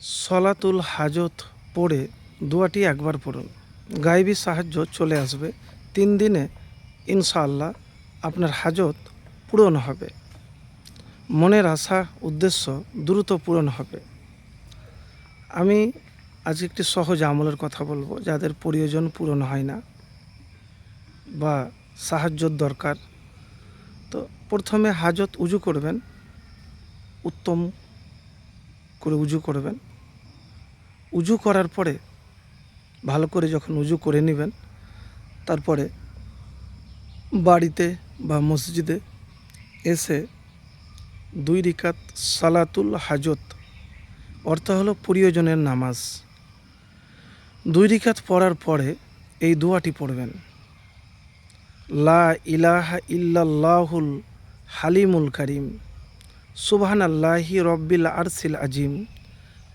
সলাতুল হাজত পড়ে দোয়াটি একবার পড়ুন। গায়েবী সাহায্য চলে আসবে। তিন দিনে ইনশাআল্লাহ আপনার হাজত পূরণ হবে। মনের আশা, উদ্দেশ্য দ্রুত পূরণ হবে। আমি আজ একটি সহজ আমলের কথা বলব, যাদের প্রয়োজন পূরণ হয় না বা সাহায্যর দরকার। তো প্রথমে হাজত উজু করবেন। উত্তম করে উজু করবেন। উজু করার পরে ভালো করে যখন উজু করে নেবেন, তারপরে বাড়িতে বা মসজিদে এসে দুই রিকাত সালাতুল হাজত, অর্থ হলো প্রিয়জনের নামাজ। দুই রিকাত পড়ার পরে এই দোয়াটি পড়বেন। লা ইলাহা ইল্লাল্লাহুল হালিমুল করিম। সুবহান আল্লাহি রব্বিল আরসিল আজিম,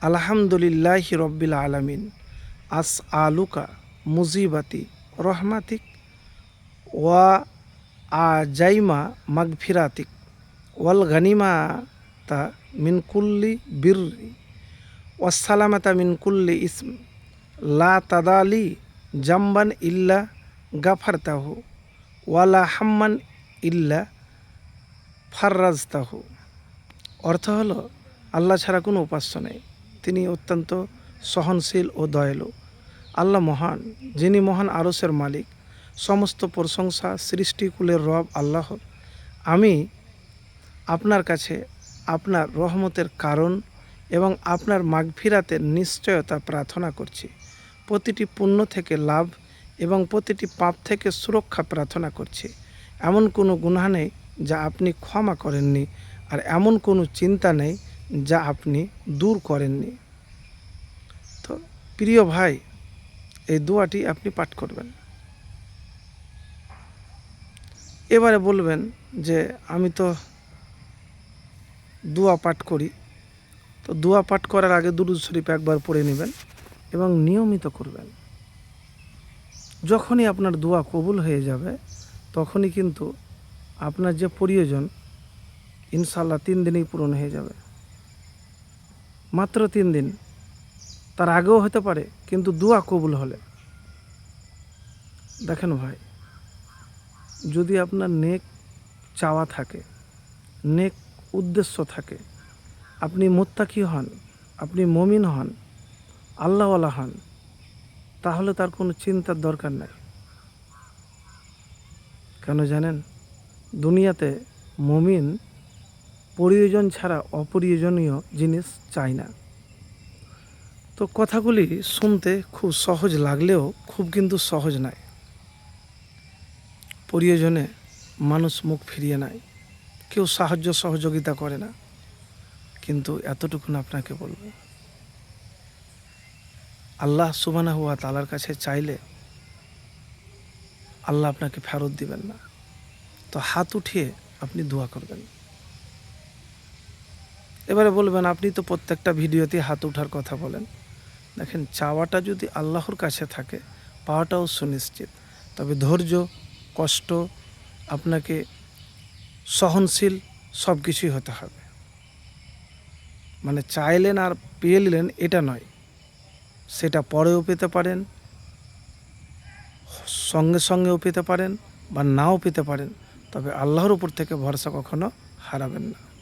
আলহামদুলিল্লাহি রব্বিল আলামিন আস আলুকা মুজিবাতি রহমাতিক ওয়া আজাইমা মাগফিরাতিক ওয়াল গানিমা তা মিন কুল্লি বিররি ওয়াসালামাতা মিন কুল্লি ইসম, লা তাদালি জাম্বান ইল্লা গাফারতাহু ওয়ালা হাম্মান ইল্লা ফার্রাজতাহু। অর্থ হলো, আল্লাহ ছাড়া কোনো উপাস্য নেই। তিনি অত্যন্ত সহনশীল ও দয়ালু। আল্লাহ মহান, যিনি মহান আরসের মালিক। সমস্ত প্রশংসা সৃষ্টিকুলের রব আল্লাহ। আমি আপনার কাছে আপনার রহমতের কারণ এবং আপনার মাগফিরাতের নিশ্চয়তা প্রার্থনা করছি। প্রতিটি পুণ্য থেকে লাভ এবং প্রতিটি পাপ থেকে সুরক্ষা প্রার্থনা করছি। এমন কোনো গুনাহ নেই যা আপনি ক্ষমা করেননি। আর এমন কোনো চিন্তা নেই যা আপনি দূর করেননি। তো প্রিয় ভাই, এই দোয়াটি আপনি পাঠ করবেন। এবারে বলবেন যে, আমি তো দোয়া পাঠ করি। তো দোয়া পাঠ করার আগে দুরুদ শরীফ একবার পড়ে নেবেন এবং নিয়মিত করবেন। যখনই আপনার দোয়া কবুল হয়ে যাবে, তখনই কিন্তু আপনার যে প্রয়োজন ইনশাল্লাহ তিন দিনেই পূরণ হয়ে যাবে। মাত্র তিন দিন। তার আগেও হতে পারে, কিন্তু দোয়া কবুল হলে। দেখেন ভাই, যদি আপনার নেক চাওয়া থাকে, নেক উদ্দেশ্য থাকে, আপনি মোত্তাকি হন, আপনি মমিন হন, আল্লাহওয়ালা হন, তাহলে তার কোনো চিন্তার দরকার নাই। কেন জানেন? দুনিয়াতে মমিন প্রয়োজন ছাড়া অপ্রয়োজনীয় জিনিস চাই না। তো কথাগুলি শুনতে খুব সহজ লাগলেও খুব কিন্তু সহজ নয়। প্রয়োজনে মানুষ মুখ ফিরিয়ে নেয়। কেউ সাহায্য সহযোগিতা করে না। কিন্তু এতটুকুন আপনাকে বলব। আল্লাহ সুবানা হুয়া তালার কাছে চাইলে আল্লাহ আপনাকে ফেরত দিবেন না। তো হাত উঠিয়ে আপনি দোয়া করবেন। এবারে বলবেন, আপনি তো প্রত্যেকটা ভিডিওতে হাত ওঠার কথা বলেন। দেখেন, চাওয়াটা যদি আল্লাহর কাছে থাকে, পাওয়াটাও সুনিশ্চিত। তবে ধৈর্য, কষ্ট, আপনাকে সহনশীল সব কিছুই হতে হবে। মানে চাইলেন আর পেয়ে নিলেন, এটা নয়। সেটা পরেও পেতে পারেন, সঙ্গে সঙ্গেও পেতে পারেন বা নাও পেতে পারেন। তবে আল্লাহর উপর থেকে ভরসা কখনো হারাবেন না।